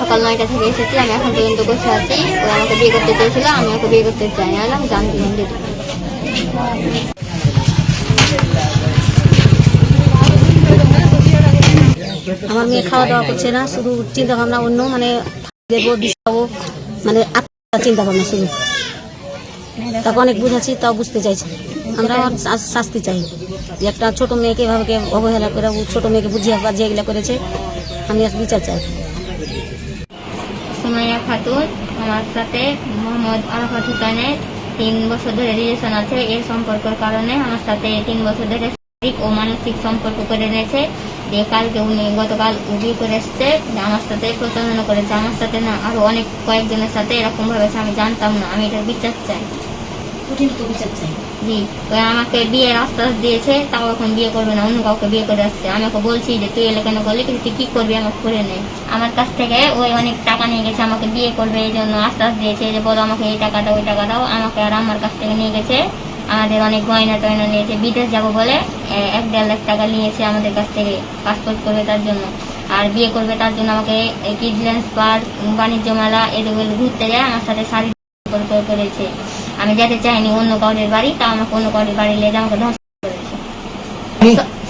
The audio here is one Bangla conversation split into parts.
সকাল নয়টা আমাকে বিয়ে করতে চাই আমার মেয়ে খাওয়া দাওয়া করছে না, শুধু চিন্তা ভাবনা অন্য মানে দেবো দিশাবো মানে চিন্তা ভাবনা শুধু। তাকে অনেক বুঝাচ্ছি, তাও বুঝতে চাইছে আমরা শাস্তি চাই। যে একটা ছোট মেয়েকে এভাবে অবহেলা করে ছোট মেয়েকে বুঝিয়ে বাজিয়ে এগুলো করেছে, আমি আর বিচার চাই। সুমাইয়া খাতুন, আমার সাথে মোহাম্মদ আরাফাত হোসেনের তিন বছর ধরে রিলেশন আছে। এর সম্পর্কের কারণে আমার সাথে তিন বছর ধরে শারীরিক ও মানসিক সম্পর্ক করে নিয়েছে। দিয়ে কালকে উনি গতকাল বিয়ে করে এসছে, আমার সাথে প্রতারণা করেছে। আমার সাথে না, আরও অনেক কয়েকজনের সাথে এরকমভাবে আমি জানতাম না। আমি এটা বিচার চাই। বিচার চাই জি আমাকে বিয়ের আশ্বাস দিয়েছে, তাও এখন বিয়ে করবে না, অন্য কাউকে বিয়ে করে আসছে। আমি ওকে বলছি যে, তুই এলে কেন করলি? কিন্তু তুই কি করবি? আমাকে করে নে। আমার কাছ থেকে ওই অনেক টাকা নিয়ে গেছে, আমাকে বিয়ে করবে, এই জন্য আশ্বাস দিয়েছে যে বলো আমাকে এই টাকা দাও, ওই টাকা দাও। আমাকে আর আমার কাছ থেকে নিয়ে গেছে। আমাদের অনেক গয়না টয়না নিয়েছে, বিদেশ যাব বলে এক দেড় লাখ টাকা নিয়েছে আমাদের কাছ থেকে পাসপোর্ট করবে তার জন্য। আর বিয়ে করবে তার জন্য আমাকে কিডল্যান্স পার্ক বাণিজ্য মেলা এগুলো ঘুরতে যায়, আমার সাথে শাড়ি করেছে। আমি যেতে চাইনি অন্য কাউরের বাড়ি তা আমাকে অন্য কাউরের বাড়ি নিয়ে আমাকে ধ্বংস করেছে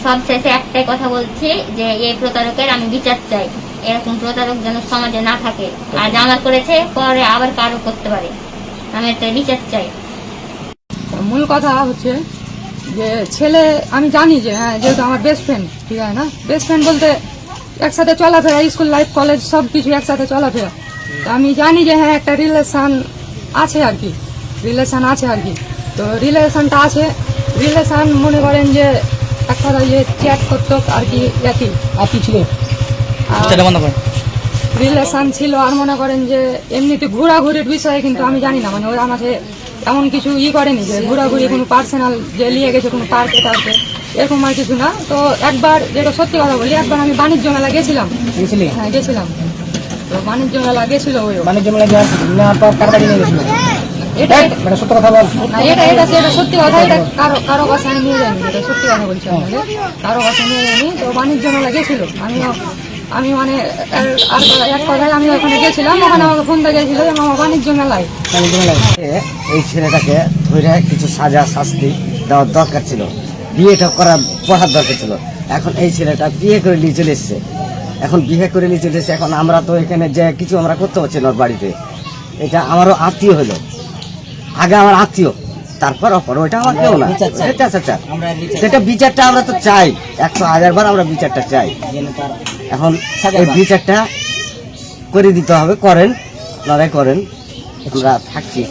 সব শেষে একটাই কথা বলছি যে এই প্রতারকের আমি বিচার চাই। এরকম প্রতারক যেন সমাজে না থাকে। আজ আমার করেছে পরে আবার কারও করতে পারে। আমি একটা বিচার চাই। মূল কথা হচ্ছে যে ছেলে আমি জানি যে হ্যাঁ যেহেতু আমার বেস্ট ফ্রেন্ড ঠিক আছে না? বেস্ট ফ্রেন্ড বলতে একসাথে চলাফেরা স্কুল লাইফ কলেজ সব কিছু একসাথে চলাফেরা। তো আমি জানি যে হ্যাঁ একটা রিলেশন আছে আর কি। রিলেশন আছে আর কি। তো রিলেশনটা আছে। রিলেশন মনে করেন যে এক কথা যে চ্যাট করতো আর কি একই আর কি ছিল রিলেশন ছিল আর মনে করেন যে এমনিতে ঘোরাঘুরির বিষয়ে কিন্তু আমি জানি না। মানে ওরা আমাকে এমন কিছু ই করেনি যে ঘোরাঘুরি কোনো পার্সোনাল যে নিয়ে গেছে কোনো পার্কে টার্কে এরকম আর কিছু না। তো একবার যেটা সত্যি কথা বলি একবার আমি বাণিজ্য মেলা গেছিলাম। হ্যাঁ গেছিলাম। তো বাণিজ্য মেলা গেছিল ওই বাণিজ্য মেলা যাওয়ার নেওয়ার পর কার বাড়ি নিয়ে গেছিল? এটা মানে সত্য কথা বল। না এটা এটা এটা সত্যি কথা এটা কারও কারও কাছে আমি নিয়ে যাইনি এটা সত্যি কথা বলছি আপনাকে। কারও কাছে নিয়ে যাইনি তো বাণিজ্য মেলা গেছিল। আমিও আমি মানে আর- এক কথায় আমি ওখানে গেছিলাম ওখানে আমাকে ফোন দিয়ে গেছিল যে মামা বাণিজ্য মেলায়। এই ছেলেটাকে ধরে কিছু সাজা শাস্তি দেওয়ার দরকার ছিল। বিয়েটা করা পড়ার দরকার ছিল। এখন এই ছেলেটা বিয়ে করে নিয়ে চলে এসছে। এখন বিয়ে করে নিয়ে চলে এসছে। এখন আমরা তো এখানে যে কিছু আমরা করতে পারছি না বাড়িতে। এটা আমারও আত্মীয় হলো। আগে আমার আত্মীয় তারপর অপর ওইটা আমার কেউ না। বিচার এটা চাচা সেটা বিচারটা আমরা তো চাই। একশো হাজার বার আমরা বিচারটা চাই। এখন এই বিচারটা করে দিতে হবে করেন লড়াই করেন। আমরা থাকছি।